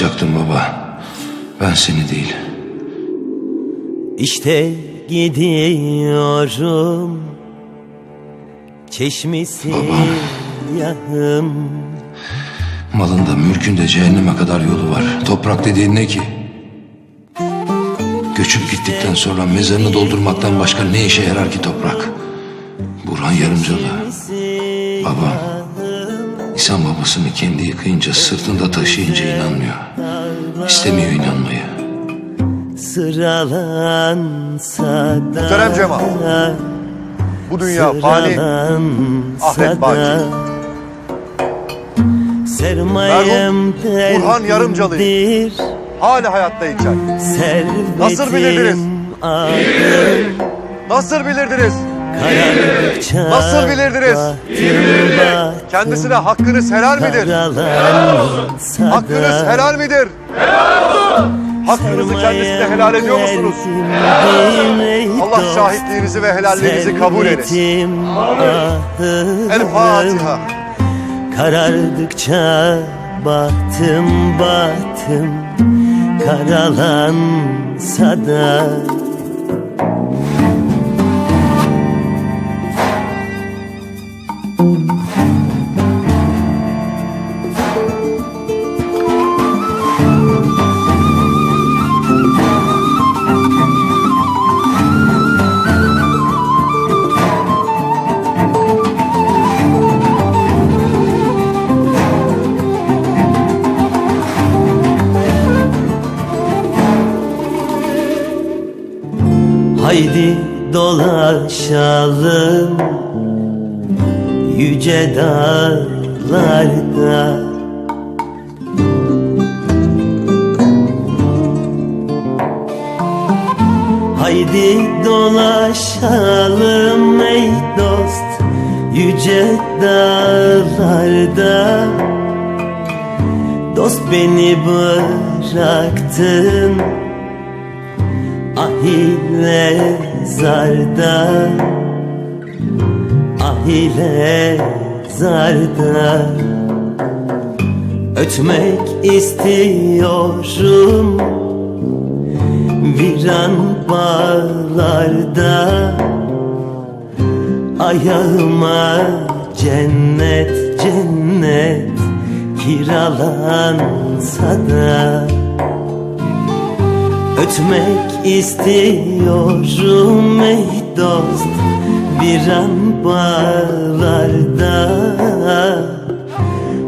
Yıkacaktın baba. Ben seni değil. İşte gidiyorum Çeşmesi yahım Malında mülkünde cehenneme kadar yolu var. Toprak dediğin ne ki? Göçüp gittikten sonra mezarını doldurmaktan başka ne işe yarar ki toprak? Burhan Yarımcalı. Babam. İnsan babasını kendi yıkayınca sırtında taşıyınca inanmıyor. İstemiyor inanmayı. Sıralansa da Muhterem Cemal, Bu dünya fani, ahiret baki. Sermayem Merhum Burhan Yarımcalı'yı hala hayattayken Nasıl bilirdiniz? nasıl bilirdiniz? Nasıl bilirdiniz? Kendisine hakkınız helal midir? Hakkınız helal midir? Hakkınızı kendisine helal ediyor musunuz? Allah şahitliğinizi ve helalliğinizi kabul eylesin. El Fatiha. Karardıkça bahtım bahtım Karalansa da Haydi dolaşalım Yüce dağlarda. Haydi dolaşalım ey dost Yüce dağlarda. Dost beni bıraktın Ahile zarda Ahile zarda Ötmek istiyorum Viran bağlarda. Ayağıma cennet cennet Kiralansa da Ötmek istiyorum ey dost Bir an bağlarda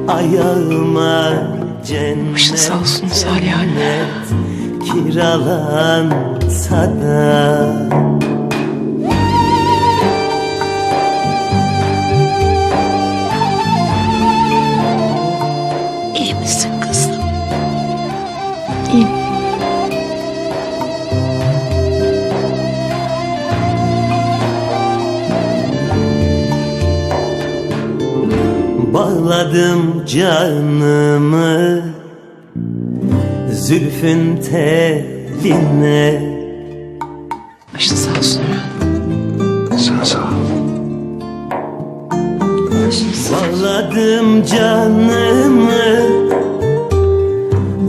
Ayağıma cennet Başın sağ olsun Salih anne. Kiralansa da Bağladım canımı Zülfün teline Başın sağ olsun. Sen sağ ol. Başın sağ Bağladım canımı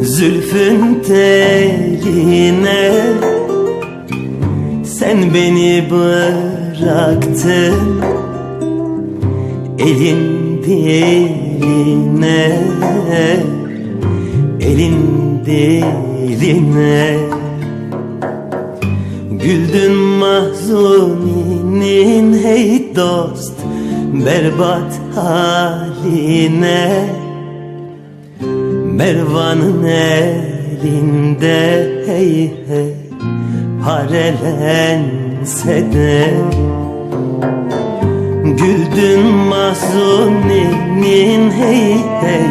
Zülfün teline Sen beni bıraktın Elin diline Elin diline. Güldün mahzuninin hey dost Berbat haline. Mervan'ın elinde hey hey Parelense de Güldün mahzuninin hey hey.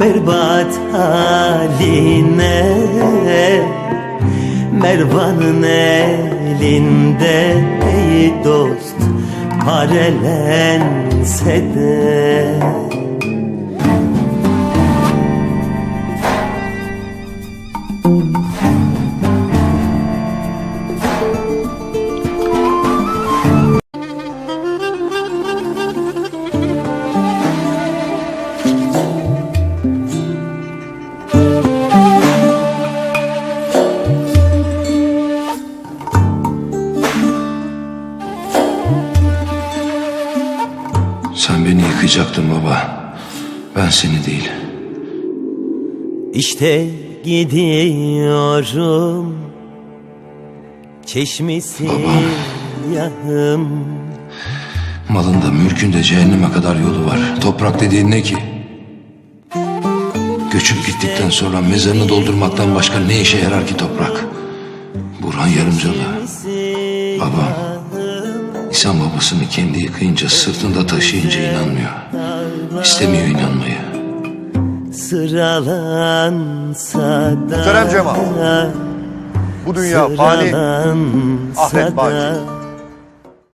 Berbat haline. Mervan'ın elinde ey dost Parelense de bıraktım baba. Ben seni değil. İşte gidiyorum Çeşmesi yahım Malında mülkünde cehenneme kadar yolu var. Toprak dediğin ne ki? Göçüp gittikten sonra mezarını doldurmaktan başka ne işe yarar ki toprak? Burhan Yarımcalı. Babam. İnsan babasını kendi yıkayınca sırtında taşıyınca inanmıyor. İstemiyor inanmayı. Sıralansa da Muhterem Cemal. Bu dünya fani. Ahiret baki.